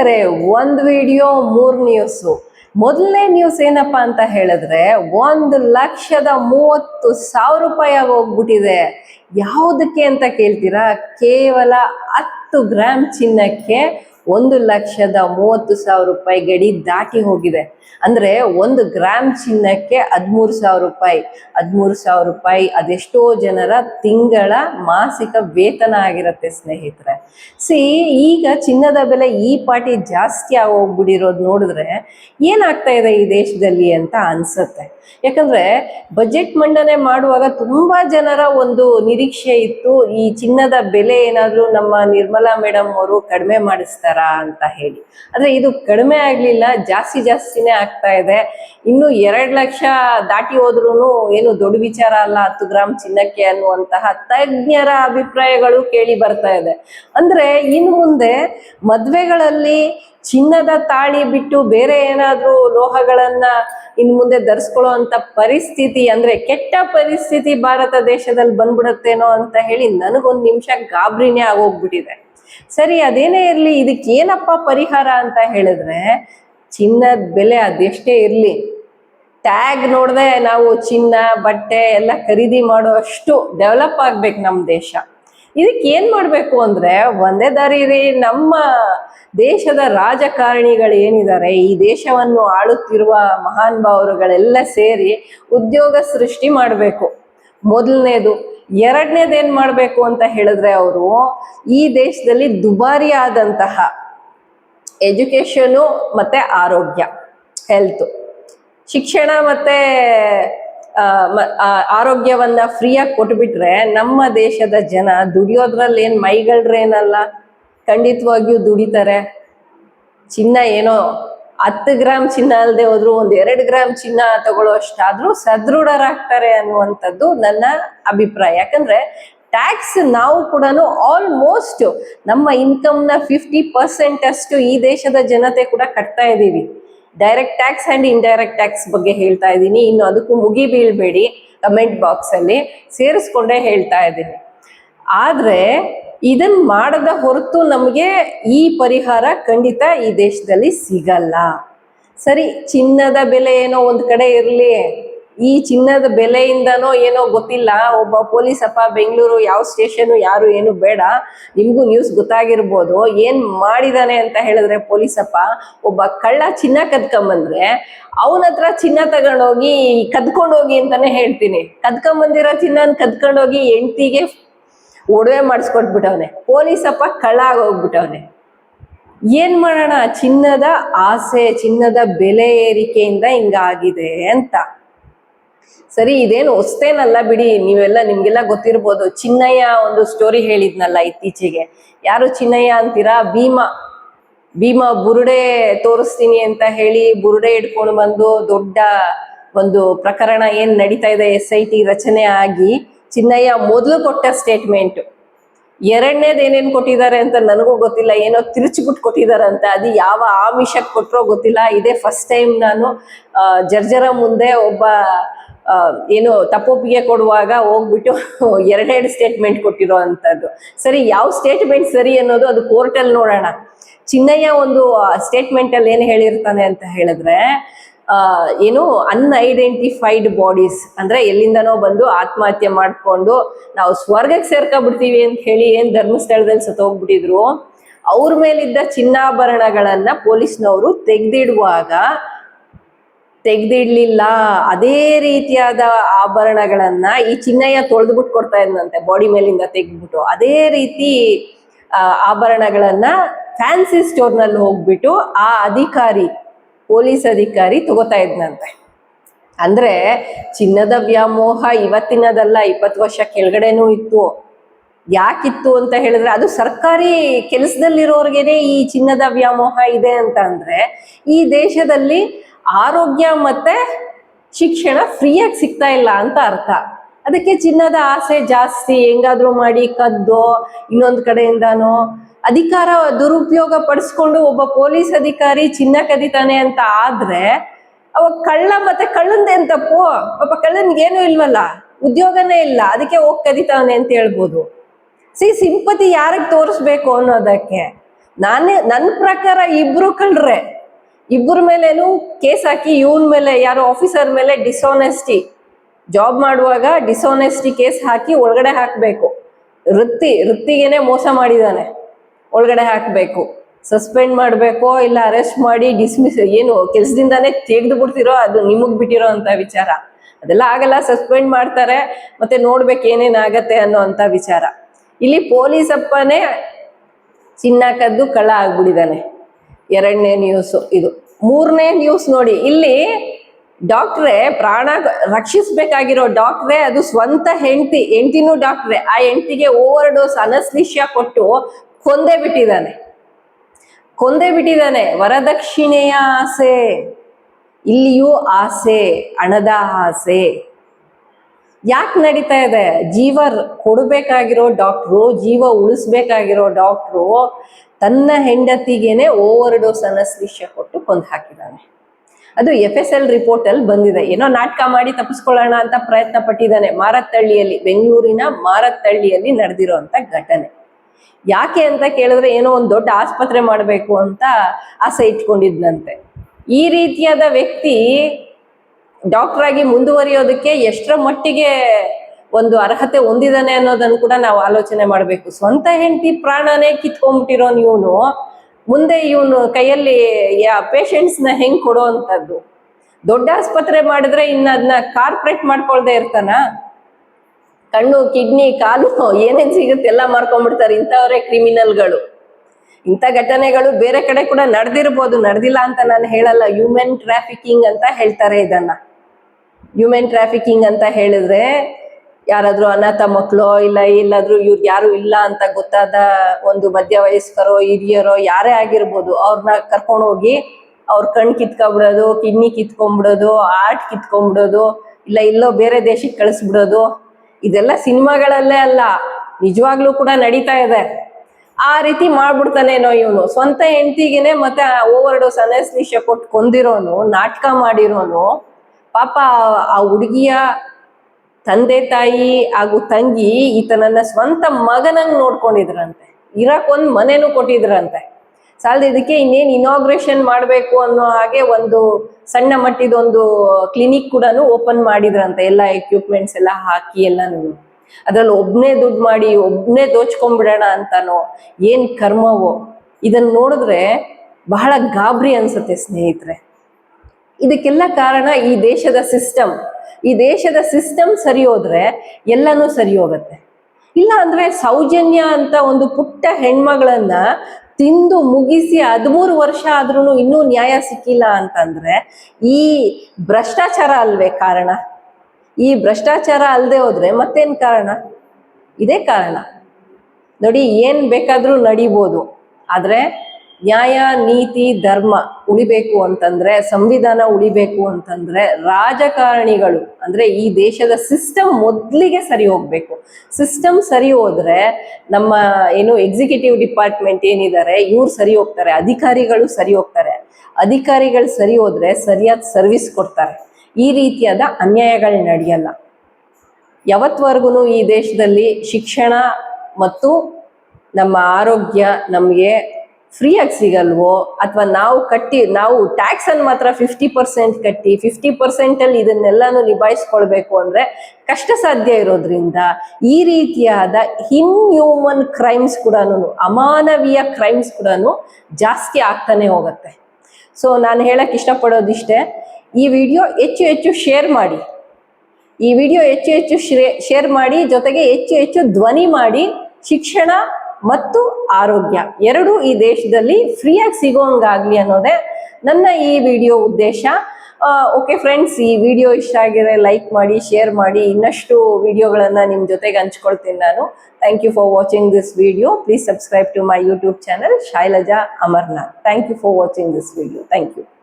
ಒಂದು ವಿಡಿಯೋ ಮೂರು ನ್ಯೂಸು ಮೊದಲನೇ ನ್ಯೂಸ್ ಏನಪ್ಪಾ ಅಂತ ಹೇಳಿದ್ರೆ, ಒಂದು ಲಕ್ಷದ ಮೂವತ್ತು ಸಾವಿರ ರೂಪಾಯಿ ಹೋಗ್ಬಿಟ್ಟಿದೆ ಯಾವುದಕ್ಕೆ ಅಂತ ಕೇಳ್ತೀರಾ? ಕೇವಲ ಹತ್ತು ಗ್ರಾಮ್ ಚಿನ್ನಕ್ಕೆ ಒಂದು ಲಕ್ಷದ ಮೂವತ್ತು ಸಾವಿರ ರೂಪಾಯಿ ಗಡಿ ದಾಟಿ ಹೋಗಿದೆ. ಅಂದ್ರೆ ಒಂದು ಗ್ರಾಮ್ ಚಿನ್ನಕ್ಕೆ ಹದಿಮೂರು ಸಾವಿರ ರೂಪಾಯಿ. ಹದಿಮೂರು ಸಾವಿರ ರೂಪಾಯಿ ಅದೆಷ್ಟೋ ಜನರ ತಿಂಗಳ ಮಾಸಿಕ ವೇತನ ಆಗಿರತ್ತೆ ಸ್ನೇಹಿತರೆ. ಸಿ ಈಗ ಚಿನ್ನದ ಬೆಲೆ ಈ ಪಾಟಿ ಜಾಸ್ತಿ ಆಗೋಗ್ಬಿಡಿರೋದು ನೋಡಿದ್ರೆ ಏನಾಗ್ತಾ ಇದೆ ಈ ದೇಶದಲ್ಲಿ ಅಂತ ಅನ್ಸತ್ತೆ. ಯಾಕಂದ್ರೆ ಬಜೆಟ್ ಮಂಡನೆ ಮಾಡುವಾಗ ತುಂಬಾ ಜನರ ಒಂದು ನಿರೀಕ್ಷೆ ಇತ್ತು ಈ ಚಿನ್ನದ ಬೆಲೆ ಏನಾದ್ರೂ ನಮ್ಮ ನಿರ್ಮಲಾ ಮೇಡಮ್ ಅವರು ಕಡಿಮೆ ಮಾಡಿಸ್ತಾರಾ ಅಂತ ಹೇಳಿ. ಆದ್ರೆ ಇದು ಕಡಿಮೆ ಆಗ್ಲಿಲ್ಲ, ಜಾಸ್ತಿ ಜಾಸ್ತಿನೇ ಆಗ್ತಾ ಇದೆ. ಇನ್ನು ಎರಡ್ ಲಕ್ಷ ದಾಟಿ ಹೋದ್ರೂ ಏನು ದೊಡ್ಡ ವಿಚಾರ ಅಲ್ಲ, ಹತ್ತು ಗ್ರಾಮ್ ಚಿನ್ನಕ್ಕೆ ಅನ್ನುವಂತಹ ತಜ್ಞರ ಅಭಿಪ್ರಾಯಗಳು ಕೇಳಿ ಬರ್ತಾ ಇದೆ. ಅಂದ್ರೆ ಇನ್ನು ಮುಂದೆ ಮದ್ವೆಗಳಲ್ಲಿ ಚಿನ್ನದ ತಾಳಿ ಬಿಟ್ಟು ಬೇರೆ ಏನಾದ್ರೂ ಲೋಹಗಳನ್ನ ಇನ್ ಮುಂದೆ ಧರಿಸ್ಕೊಳ್ಳೋ ಪರಿಸ್ಥಿತಿ, ಅಂದ್ರೆ ಕೆಟ್ಟ ಪರಿಸ್ಥಿತಿ ಭಾರತ ದೇಶದಲ್ಲಿ ಬಂದ್ಬಿಡತ್ತೇನೋ ಅಂತ ಹೇಳಿ ನನಗೊಂದ್ ನಿಮಿಷ ಗಾಬರಿನೇ ಆಗೋಗ್ಬಿಟ್ಟಿದೆ. ಸರಿ, ಅದೇನೇ ಇರಲಿ ಇದಕ್ಕೆ ಏನಪ್ಪ ಪರಿಹಾರ ಅಂತ ಹೇಳಿದ್ರೆ, ಚಿನ್ನದ ಬೆಲೆ ಅದೆಷ್ಟೇ ಇರಲಿ, ಟ್ಯಾಗ್ ನೋಡದೆ ನಾವು ಚಿನ್ನ, ಬಟ್ಟೆ ಎಲ್ಲ ಖರೀದಿ ಮಾಡುವಷ್ಟು ಡೆವಲಪ್ ಆಗ್ಬೇಕು ನಮ್ಮ ದೇಶ. ಇದಕ್ಕೆ ಏನ್ ಮಾಡ್ಬೇಕು ಅಂದ್ರೆ, ಒಂದೇ ದಾರಿ ರೀ ನಮ್ಮ ದೇಶದ ರಾಜಕಾರಣಿಗಳು ಏನಿದ್ದಾರೆ ಈ ದೇಶವನ್ನು ಆಳುತ್ತಿರುವ ಮಹಾನ್ ಭಾವರುಗಳೆಲ್ಲ ಸೇರಿ ಉದ್ಯೋಗ ಸೃಷ್ಟಿ ಮಾಡಬೇಕು. ಮೊದಲನೇದು ಎರಡನೇದು ಏನ್ ಮಾಡ್ಬೇಕು ಅಂತ ಹೇಳಿದ್ರೆ ಅವರು, ಈ ದೇಶದಲ್ಲಿ ದುಬಾರಿ ಆದಂತಹ ಎಜುಕೇಶನು ಮತ್ತೆ ಆರೋಗ್ಯ ಹೆಲ್ತ್ ಶಿಕ್ಷಣ ಮತ್ತೆ ಆರೋಗ್ಯವನ್ನ ಫ್ರೀಯಾಗಿ ಕೊಟ್ಬಿಟ್ರೆ ನಮ್ಮ ದೇಶದ ಜನ ದುಡಿಯೋದ್ರಲ್ಲಿ ಏನ್ ಮೈಗಳ್ರೇನಲ್ಲ? ಖಂಡಿತವಾಗಿಯೂ ದುಡಿತಾರೆ. ಚಿನ್ನ ಏನೋ ಹತ್ತು ಗ್ರಾಮ್ ಚಿನ್ನ ಅಲ್ಲದೆ ಹೋದ್ರು, ಒಂದ್ ಎರಡು ಗ್ರಾಮ್ ಚಿನ್ನ ತಗೊಳ್ಳೋ ಅಷ್ಟಾದ್ರೂ ಸದೃಢರಾಗ್ತಾರೆ ಅನ್ನುವಂಥದ್ದು ನನ್ನ ಅಭಿಪ್ರಾಯ. ಯಾಕಂದ್ರೆ ಟ್ಯಾಕ್ಸ್ ನಾವು ಕೂಡ ಆಲ್ಮೋಸ್ಟ್ ನಮ್ಮ ಇನ್ಕಮ್ನ ಫಿಫ್ಟಿ ಪರ್ಸೆಂಟ್ ಅಷ್ಟು ಈ ದೇಶದ ಜನತೆ ಕೂಡ ಕಟ್ತಾ ಇದ್ದೀವಿ. Direct tax and indirect tax ಬಗ್ಗೆ ಹೇಳ್ತಾ ಇದ್ದೀನಿ. ಇನ್ನು ಅದಕ್ಕೂ ಮುಗಿ ಬೀಳ್ಬೇಡಿ ಕಮೆಂಟ್ ಬಾಕ್ಸ್ ಅಲ್ಲಿ ಸೇರಿಸ್ಕೊಂಡೇ ಹೇಳ್ತಾ ಇದ್ದೀನಿ. ಆದ್ರೆ ಇದನ್ ಮಾಡದ ಹೊರತು ನಮಗೆ ಈ ಪರಿಹಾರ ಖಂಡಿತ ಈ ದೇಶದಲ್ಲಿ ಸಿಗಲ್ಲ. ಸರಿ, ಚಿನ್ನದ ಬೆಲೆ ಏನೋ ಒಂದ್ ಕಡೆ ಇರ್ಲಿ. ಈ ಚಿನ್ನದ ಬೆಲೆಯಿಂದನೋ ಏನೋ ಗೊತ್ತಿಲ್ಲ. ಒಬ್ಬ ಪೊಲೀಸ್ ಅಪ್ಪ ಬೆಂಗಳೂರು ಯಾವ ಸ್ಟೇಷನ್ ಯಾರು ಏನು ಬೇಡ. ನಿಮ್ಗೂ ನ್ಯೂಸ್ ಗೊತ್ತಾಗಿರ್ಬೋದು. ಏನ್ ಮಾಡಿದಾನೆ ಅಂತ ಹೇಳಿದ್ರೆ ಪೊಲೀಸಪ್ಪ ಒಬ್ಬ ಕಳ್ಳ ಚಿನ್ನ ಕದ್ಕೊಂಬಂದ್ರೆ ಅವನ ಹತ್ರ ಚಿನ್ನ ತಗೊಂಡೋಗಿ ಕದ್ಕೊಂಡೋಗಿ ಅಂತಾನೆ ಹೇಳ್ತೀನಿ. ಕದ್ಕೊಂಬಂದಿರೋ ಚಿನ್ನ ಕದ್ಕೊಂಡೋಗಿ ಹೆಂಡ್ತಿಗೆ ಒಡವೆ ಮಾಡಿಸ್ಕೊಟ್ಬಿಟ್ಟವನೆ ಪೊಲೀಸಪ್ಪ ಕಳ್ಳ ಆಗೋಗ್ಬಿಟ್ಟವನೆ ಏನ್ ಮಾಡೋಣ? ಚಿನ್ನದ ಆಸೆ, ಚಿನ್ನದ ಬೆಲೆ ಏರಿಕೆಯಿಂದ ಹಿಂಗಾಗಿದೆ ಅಂತ. ಸರಿ, ಇದೇನು ಹೊಸ್ತೇನಲ್ಲ ಬಿಡಿ. ನೀವೆಲ್ಲ ನಿಮ್ಗೆಲ್ಲ ಗೊತ್ತಿರ್ಬೋದು. ಚಿನ್ನಯ್ಯ ಒಂದು ಸ್ಟೋರಿ ಹೇಳಿದ್ನಲ್ಲ ಇತ್ತೀಚೆಗೆ. ಯಾರು ಚಿನ್ನಯ್ಯ ಅಂತೀರಾ? ಭೀಮ. ಭೀಮ, ಬುರುಡೆ ತೋರಿಸ್ತೀನಿ ಅಂತ ಹೇಳಿ ಬುರುಡೆ ಇಟ್ಕೊಂಡು ಬಂದು ದೊಡ್ಡ ಒಂದು ಪ್ರಕರಣ ಏನ್ ನಡೀತಾ ಇದೆ ಎಸ್ ಐ ಟಿ ರಚನೆ ಆಗಿ ಚಿನ್ನಯ್ಯ ಮೊದಲು ಕೊಟ್ಟ ಸ್ಟೇಟ್ಮೆಂಟ್ ಎರಡನೇದು ಏನೇನು ಕೊಟ್ಟಿದ್ದಾರೆ ಅಂತ ನನಗೂ ಗೊತ್ತಿಲ್ಲ, ಏನೋ ತಿರುಚಿಬಿಟ್ಟು ಕೊಟ್ಟಿದ್ದಾರೆ ಅಂತ. ಅದು ಯಾವ ಆಮಿಷಕ್ಕೆ ಕೊಟ್ಟರೋ ಗೊತ್ತಿಲ್ಲ. ಇದೇ ಫಸ್ಟ್ ಟೈಮ್ ನಾನು ಜರ್ಜರ ಮುಂದೆ ಒಬ್ಬ ಏನು ತಪ್ಪೊಪ್ಪಿಗೆ ಕೊಡುವಾಗ ಹೋಗ್ಬಿಟ್ಟು ಎರಡೆರಡು ಸ್ಟೇಟ್ಮೆಂಟ್ ಕೊಟ್ಟಿರೋ ಅಂಥದ್ದು. ಸರಿ, ಯಾವ ಸ್ಟೇಟ್ಮೆಂಟ್ ಸರಿ ಅನ್ನೋದು ಅದು ಕೋರ್ಟಲ್ಲಿ ನೋಡೋಣ. ಚಿನ್ನಯ್ಯ ಒಂದು ಸ್ಟೇಟ್ಮೆಂಟ್ ಅಲ್ಲಿ ಏನು ಹೇಳಿರ್ತಾನೆ ಅಂತ ಹೇಳಿದ್ರೆ ಏನು ಅನ್ಐಡೆಂಟಿಫೈಡ್ ಬಾಡೀಸ್ ಅಂದ್ರೆ ಎಲ್ಲಿಂದನೋ ಬಂದು ಆತ್ಮಹತ್ಯೆ ಮಾಡ್ಕೊಂಡು ನಾವು ಸ್ವರ್ಗಕ್ಕೆ ಸೇರ್ಕೊಬಿಡ್ತೀವಿ ಅಂತ ಹೇಳಿ ಏನ್ ಧರ್ಮಸ್ಥಳದಲ್ಲಿ ಸತ್ತೋಗ್ಬಿಟ್ಟಿದ್ರು, ಅವ್ರ ಮೇಲಿದ್ದ ಚಿನ್ನಾಭರಣಗಳನ್ನ ಪೊಲೀಸ್ನವರು ತೆಗೆದಿಡುವಾಗ, ತೆಗ್ದಿಡ್ಲಿಲ್ಲ. ಅದೇ ರೀತಿಯಾದ ಆಭರಣಗಳನ್ನ ಈ ಚಿನ್ನಯ್ಯ ತೊಳೆದ್ಬಿಟ್ಟು ಕೊಡ್ತಾ ಇದ್ನಂತೆ ಬಾಡಿ ಮೇಲಿಂದ ತೆಗೆದ್ಬಿಟ್ಟು. ಅದೇ ರೀತಿ ಆಭರಣಗಳನ್ನ ಫ್ಯಾನ್ಸಿ ಸ್ಟೋರ್ನಲ್ಲಿ ಹೋಗ್ಬಿಟ್ಟು ಆ ಅಧಿಕಾರಿ ಪೊಲೀಸ್ ಅಧಿಕಾರಿ ತಗೋತಾ ಇದ್ನಂತೆ. ಅಂದ್ರೆ ಚಿನ್ನದ ವ್ಯಾಮೋಹ ಇವತ್ತಿನದಲ್ಲ, ಇಪ್ಪತ್ತು ವರ್ಷ ಕೆಳಗಡೆನೂ ಇತ್ತು. ಯಾಕಿತ್ತು ಅಂತ ಹೇಳಿದ್ರೆ ಅದು ಸರ್ಕಾರಿ ಕೆಲಸದಲ್ಲಿರೋರ್ಗೆನೆ ಈ ಚಿನ್ನದ ವ್ಯಾಮೋಹ ಇದೆ ಅಂತ ಅಂದ್ರೆ, ಈ ದೇಶದಲ್ಲಿ ಆರೋಗ್ಯ ಮತ್ತೆ ಶಿಕ್ಷಣ ಫ್ರೀಯಾಗಿ ಸಿಗ್ತಾ ಇಲ್ಲ ಅಂತ ಅರ್ಥ. ಅದಕ್ಕೆ ಚಿನ್ನದ ಆಸೆ ಜಾಸ್ತಿ, ಹೆಂಗಾದ್ರೂ ಮಾಡಿ, ಕದ್ದೋ, ಇನ್ನೊಂದ್ ಕಡೆಯಿಂದನೋ. ಅಧಿಕಾರ ದುರುಪಯೋಗ ಪಡಿಸ್ಕೊಂಡು ಒಬ್ಬ ಪೊಲೀಸ್ ಅಧಿಕಾರಿ ಚಿನ್ನ ಕದಿತಾನೆ ಅಂತ ಆದ್ರೆ ಅವಾಗ ಕಳ್ಳ ಮತ್ತೆ ಕಳ್ಳಂದೇನ್ ತಪ್ಪು ಪಾಪ ಕಳ್ಳನ್ಗೆ ಏನು ಇಲ್ವಲ್ಲ, ಉದ್ಯೋಗನೇ ಇಲ್ಲ, ಅದಕ್ಕೆ ಹೋಗ್ ಕದಿತಾನೆ ಅಂತ ಹೇಳ್ಬೋದು. ಸಿ, ಸಿಂಪತಿ ಯಾರಿಗೆ ತೋರಿಸ್ಬೇಕು ಅನ್ನೋದಕ್ಕೆ, ನಾನೇ ನನ್ನ ಪ್ರಕಾರ ಇಬ್ರು ಕಳ್ರೆ. ಇಬ್ಬರ ಮೇಲೇನು ಕೇಸ್ ಹಾಕಿ, ಇವನ್ ಮೇಲೆ, ಯಾರೋ ಆಫೀಸರ್ ಮೇಲೆ ಡಿಸೋನೆಸ್ಟಿ ಜಾಬ್ ಮಾಡುವಾಗ ಡಿಸೋನೆಸ್ಟಿ ಕೇಸ್ ಹಾಕಿ ಒಳಗಡೆ ಹಾಕಬೇಕು. ವೃತ್ತಿ, ವೃತ್ತಿಗೇನೆ ಮೋಸ ಮಾಡಿದಾನೆ. ಒಳಗಡೆ ಹಾಕಬೇಕು. ಸಸ್ಪೆಂಡ್ ಮಾಡಬೇಕೋ ಇಲ್ಲ ಅರೆಸ್ಟ್ ಮಾಡಿ ಡಿಸ್ಮಿಸ್ ಏನು ಕೆಲಸದಿಂದಾನೇ ತೆಗೆದು ಬಿಡ್ತಿರೋ ಅದು ನಿಮಗ್ ಬಿಟ್ಟಿರೋ ಅಂತ ವಿಚಾರ. ಅದೆಲ್ಲ ಆಗಲ್ಲ ಸಸ್ಪೆಂಡ್ ಮಾಡ್ತಾರೆ, ಮತ್ತೆ ನೋಡ್ಬೇಕು ಏನೇನಾಗತ್ತೆ ಅನ್ನೋ ಅಂತ ವಿಚಾರ. ಇಲ್ಲಿ ಪೊಲೀಸ್ ಅಪ್ಪನೇ ಚಿನ್ನ ಕದ್ದು ಕಳ್ಳ ಆಗ್ಬಿಟ್ಟಿದ್ದಾನೆ. ಎರಡನೇ ನ್ಯೂಸ್ ಇದು. ಮೂರನೇ ನ್ಯೂಸ್ ನೋಡಿ, ಇಲ್ಲಿ ಡಾಕ್ಟ್ರೆ ಪ್ರಾಣ ರಕ್ಷಿಸ್ಬೇಕಾಗಿರೋ ಡಾಕ್ಟ್ರೆ ಅದು ಸ್ವಂತ ಹೆಂಡತಿ, ಹೆಂಡತಿನೂ ಡಾಕ್ಟ್ರೆ. ಆ ಹೆಂಡತಿಗೆ ಓವರ್ ಡೋಸ್ ಅನಸ್ಲಿಷ್ಯ ಕೊಟ್ಟು ಕೊಂದೇ ಬಿಟ್ಟಿದ್ದಾನೆ. ಕೊಂದೇ ಬಿಟ್ಟಿದ್ದಾನೆ. ವರದಕ್ಷಿಣೆಯ ಆಸೆ. ಇಲ್ಲಿಯೂ ಆಸೆ, ಹಣದ ಆಸೆ. ಯಾಕೆ ನಡೀತಾ ಇದೆ? ಜೀವ ಕೊಡಬೇಕಾಗಿರೋ ಡಾಕ್ಟ್ರು, ಜೀವ ಉಳಿಸ್ಬೇಕಾಗಿರೋ ಡಾಕ್ಟ್ರು ತನ್ನ ಹೆಂಡತಿಗೇನೆ ಓವರ್ ಡೋಸ್ ಅನಸ್ಲಿಷ್ಯ ಕೊಟ್ಟು ಕೊಂದು ಹಾಕಿದ್ದಾನೆ. ಅದು ಎಫ್ ಎಸ್ ಎಲ್ ರಿಪೋರ್ಟ್ ಅಲ್ಲಿ ಬಂದಿದೆ. ಏನೋ ನಾಟಕ ಮಾಡಿ ತಪ್ಪಿಸ್ಕೊಳ್ಳೋಣ ಅಂತ ಪ್ರಯತ್ನ ಪಟ್ಟಿದ್ದಾನೆ. ಮಾರತ್ತಳ್ಳಿಯಲ್ಲಿ ಬೆಂಗಳೂರಿನ ಮಾರತ್ತಳ್ಳಿಯಲ್ಲಿ ನಡೆದಿರುವಂತ ಘಟನೆ. ಯಾಕೆ ಅಂತ ಕೇಳಿದ್ರೆ ಏನೋ ಒಂದು ದೊಡ್ಡ ಆಸ್ಪತ್ರೆ ಮಾಡಬೇಕು ಅಂತ ಆಸೆ ಇಟ್ಕೊಂಡಿದ್ನಂತೆ. ಈ ರೀತಿಯಾದ ವ್ಯಕ್ತಿ ಡಾಕ್ಟರ್ ಆಗಿ ಮುಂದುವರಿಯೋದಕ್ಕೆ ಎಷ್ಟರ ಮಟ್ಟಿಗೆ ಒಂದು ಅರ್ಹತೆ ಹೊಂದಿದಾನೆ ಅನ್ನೋದನ್ನು ಕೂಡ ನಾವು ಆಲೋಚನೆ ಮಾಡಬೇಕು. ಸ್ವಂತ ಹೆಂಡತಿ ಪ್ರಾಣನೇ ಕಿತ್ಕೊಂಡ್ಬಿಟ್ಟಿರೋ ಇವನು. ಮುಂದೆ ಇವನು ಕೈಯಲ್ಲಿ ಪೇಷಂಟ್ಸ್ನ ಹೆಂಗ್ ಕೊಡೋ ಅಂತದ್ದು. ದೊಡ್ಡ ಆಸ್ಪತ್ರೆ ಮಾಡಿದ್ರೆ ಇನ್ನ ಅದನ್ನ ಕಾರ್ಪೊರೇಟ್ ಮಾಡ್ಕೊಳ್ದೆ ಇರ್ತಾನ. ಕಣ್ಣು, ಕಿಡ್ನಿ, ಕಾಲು ಏನೇನ್ ಸಿಗುತ್ತೆ ಎಲ್ಲ ಮಾರ್ಕೊಂಡ್ಬಿಡ್ತಾರೆ ಇಂಥವರೇ ಕ್ರಿಮಿನಲ್ಗಳು ಇಂಥ ಘಟನೆಗಳು ಬೇರೆ ಕಡೆ ಕೂಡ ನಡೆದಿರ್ಬೋದು, ನಡೆದಿಲ್ಲ ಅಂತ ನಾನು ಹೇಳಲ್ಲ. ಹ್ಯೂಮನ್ ಟ್ರಾಫಿಕಿಂಗ್ ಅಂತ ಹೇಳ್ತಾರೆ ಇದನ್ನ. ಹ್ಯೂಮನ್ ಟ್ರಾಫಿಕಿಂಗ್ ಅಂತ ಹೇಳಿದ್ರೆ ಯಾರಾದ್ರೂ ಅನಾಥ ಮಕ್ಕಳು ಇಲ್ಲ ಇಲ್ಲಾದ್ರೂ ಇವ್ರು ಯಾರು ಇಲ್ಲ ಅಂತ ಗೊತ್ತಾದ ಒಂದು ಮಧ್ಯ ಮಧ್ಯವಯಸ್ಕರೋ ಹಿರಿಯರೋ ಯಾರೇ ಆಗಿರ್ಬೋದು ಅವ್ರನ್ನ ಕರ್ಕೊಂಡು ಹೋಗಿ ಅವ್ರ ಕಣ್ ಕಿತ್ಕೊಂಡ್ಬಿಡೋದು ಕಿಡ್ನಿ ಕಿತ್ಕೊಂಡ್ಬಿಡೋದು ಆರ್ಟ್ ಕಿತ್ಕೊಂಡ್ಬಿಡೋದು ಇಲ್ಲ ಇಲ್ಲೋ ಬೇರೆ ದೇಶಕ್ಕೆ ಕಳಿಸ್ಬಿಡೋದು, ಇದೆಲ್ಲ ಸಿನಿಮಾಗಳಲ್ಲೇ ಅಲ್ಲ, ನಿಜವಾಗ್ಲೂ ಕೂಡ ನಡೀತಾ ಇದೆ. ಆ ರೀತಿ ಮಾಡ್ಬಿಡ್ತಾನೇನೋ ಇವನು. ಸ್ವಂತ ಹೆಂಡತಿಗೆನೆ ಮತ್ತೆ ಓವರ್ ಡೋಸ್ ಅನಸ್ಲಿಷ್ಯ ಕೊಟ್ಟು ಕೊಂದಿರೋನು, ನಾಟಕ ಮಾಡಿರೋನು, ಪಾಪ ಆ ಹುಡುಗಿಯ ತಂದೆ ತಾಯಿ ಹಾಗೂ ತಂಗಿ ಈತನನ್ನ ಸ್ವಂತ ಮಗನಂಗ್ ನೋಡ್ಕೊಂಡಿದ್ರಂತೆ. ಇರಕ್ ಒಂದ್ ಮನೆನೂ ಕೊಟ್ಟಿದ್ರಂತೆ. ಸಾಲದ ಇದಕ್ಕೆ ಇನ್ನೇನ್ ಇನಾಗ್ರೇಷನ್ ಮಾಡಬೇಕು ಅನ್ನೋ ಹಾಗೆ ಒಂದು ಸಣ್ಣ ಮಟ್ಟಿದೊಂದು ಕ್ಲಿನಿಕ್ ಕೂಡ ಓಪನ್ ಮಾಡಿದ್ರಂತೆ. ಎಲ್ಲ ಎಕ್ವಿಪ್ಮೆಂಟ್ಸ್ ಎಲ್ಲ ಹಾಕಿ ಎಲ್ಲಾನು. ಅದ್ರಲ್ಲಿ ಒಬ್ನೇ ದುಡ್ಡು ಮಾಡಿ ಒಬ್ನೇ ದೋಚ್ಕೊಂಡ್ಬಿಡೋಣ ಅಂತಾನೋ, ಏನ್ ಕರ್ಮವೋ ಇದನ್ನ ನೋಡಿದ್ರೆ ಬಹಳ ಗಾಬರಿ ಅನ್ಸುತ್ತೆ ಸ್ನೇಹಿತರೆ. ಇದಕ್ಕೆಲ್ಲ ಕಾರಣ ಈ ದೇಶದ ಸಿಸ್ಟಮ್ ಈ ದೇಶದ ಸಿಸ್ಟಮ್ ಸರಿ ಹೋದ್ರೆ ಎಲ್ಲನೂ ಸರಿ ಹೋಗುತ್ತೆ ಇಲ್ಲ ಅಂದ್ರೆ ಸೌಜನ್ಯ ಅಂತ ಒಂದು ಪುಟ್ಟ ಹೆಣ್ಮಗಳನ್ನ ತಿಂದು ಮುಗಿಸಿ ಹದಿಮೂರು ವರ್ಷ ಆದ್ರೂ ಇನ್ನೂ ನ್ಯಾಯ ಸಿಕ್ಕಿಲ್ಲ ಅಂತಂದ್ರೆ ಈ ಭ್ರಷ್ಟಾಚಾರ ಅಲ್ವೇ ಕಾರಣ? ಈ ಭ್ರಷ್ಟಾಚಾರ ಅಲ್ಲದೆ ಹೋದ್ರೆ ಮತ್ತೇನ್ ಕಾರಣ? ಇದೇ ಕಾರಣ. ನೋಡಿ, ಏನ್ ಬೇಕಾದ್ರೂ ನಡಿಬೋದು. ಆದ್ರೆ ನ್ಯಾಯ, ನೀತಿ, ಧರ್ಮ ಉಳಿಬೇಕು ಅಂತಂದ್ರೆ, ಸಂವಿಧಾನ ಉಳಿಬೇಕು ಅಂತಂದ್ರೆ ರಾಜಕಾರಣಿಗಳು, ಅಂದ್ರೆ ಈ ದೇಶದ ಸಿಸ್ಟಮ್ ಮೊದ್ಲಿಗೆ ಸರಿ ಹೋಗ್ಬೇಕು. ಸಿಸ್ಟಮ್ ಸರಿ ಹೋದ್ರೆ ನಮ್ಮ ಏನು ಎಕ್ಸಿಕ್ಯೂಟಿವ್ ಡಿಪಾರ್ಟ್ಮೆಂಟ್ ಏನಿದ್ದಾರೆ, ಇವ್ರು ಸರಿ ಹೋಗ್ತಾರೆ, ಅಧಿಕಾರಿಗಳು ಸರಿ ಹೋಗ್ತಾರೆ. ಅಧಿಕಾರಿಗಳು ಸರಿ ಹೋದ್ರೆ ಸರಿಯಾದ ಸರ್ವಿಸ್ ಕೊಡ್ತಾರೆ. ಈ ರೀತಿಯಾದ ಅನ್ಯಾಯಗಳು ನಡೆಯಲ್ಲ. ಯಾವತ್ವರೆಗೂ ಈ ದೇಶದಲ್ಲಿ ಶಿಕ್ಷಣ ಮತ್ತು ನಮ್ಮ ಆರೋಗ್ಯ ನಮಗೆ ಫ್ರೀಯಾಗಿ ಸಿಗಲ್ವೋ? ಅಥವಾ ನಾವು ಕಟ್ಟಿ, ನಾವು ಟ್ಯಾಕ್ಸ್ ಅನ್ನು ಮಾತ್ರ ಫಿಫ್ಟಿ ಪರ್ಸೆಂಟ್ ಕಟ್ಟಿ ಫಿಫ್ಟಿ ಪರ್ಸೆಂಟ್ ಅಲ್ಲಿ ಇದನ್ನೆಲ್ಲಾನು ನಿಭಾಯಿಸ್ಕೊಳ್ಬೇಕು ಅಂದ್ರೆ ಕಷ್ಟ ಸಾಧ್ಯ ಇರೋದ್ರಿಂದ ಈ ರೀತಿಯಾದ ಇನ್ಹ್ಯೂಮನ್ ಕ್ರೈಮ್ಸ್ ಕೂಡ ಅಮಾನವೀಯ ಕ್ರೈಮ್ಸ್ ಕೂಡ ಜಾಸ್ತಿ ಆಗ್ತಾನೆ ಹೋಗುತ್ತೆ. ಸೊ ನಾನು ಹೇಳಕ್ ಇಷ್ಟಪಡೋದಿಷ್ಟೇ, ಈ ವಿಡಿಯೋ ಹೆಚ್ಚು ಹೆಚ್ಚು ಶೇರ್ ಮಾಡಿ. ಈ ವಿಡಿಯೋ ಹೆಚ್ಚು ಹೆಚ್ಚು ಶೇರ್ ಮಾಡಿ, ಜೊತೆಗೆ ಹೆಚ್ಚು ಹೆಚ್ಚು ಧ್ವನಿ ಮಾಡಿ, ಶಿಕ್ಷಣ ಮತ್ತು ಆರೋಗ್ಯ. ಎರಡು ಈ ದೇಶದಲ್ಲಿ ಫ್ರೀಯಾಗಿ ಸಿಗೋಂಗಾಗ್ಲಿ ಅನ್ನೋದೇ ನನ್ನ ಈ ವಿಡಿಯೋ ಉದ್ದೇಶ. ಓಕೆ ಫ್ರೆಂಡ್ಸ್, ಈ ವಿಡಿಯೋ ಇಷ್ಟ ಆಗಿದೆ ಲೈಕ್ ಮಾಡಿ, ಶೇರ್ ಮಾಡಿ, ಇನ್ನಷ್ಟು ವಿಡಿಯೋಗಳನ್ನು ನಿಮ್ಮ ಜೊತೆಗೆ ಹಂಚ್ಕೊಳ್ತೀನಿ ನಾನು. Thank you for watching this video please subscribe to my YouTube channel Shailaja Amarnath thank you for watching this video thank you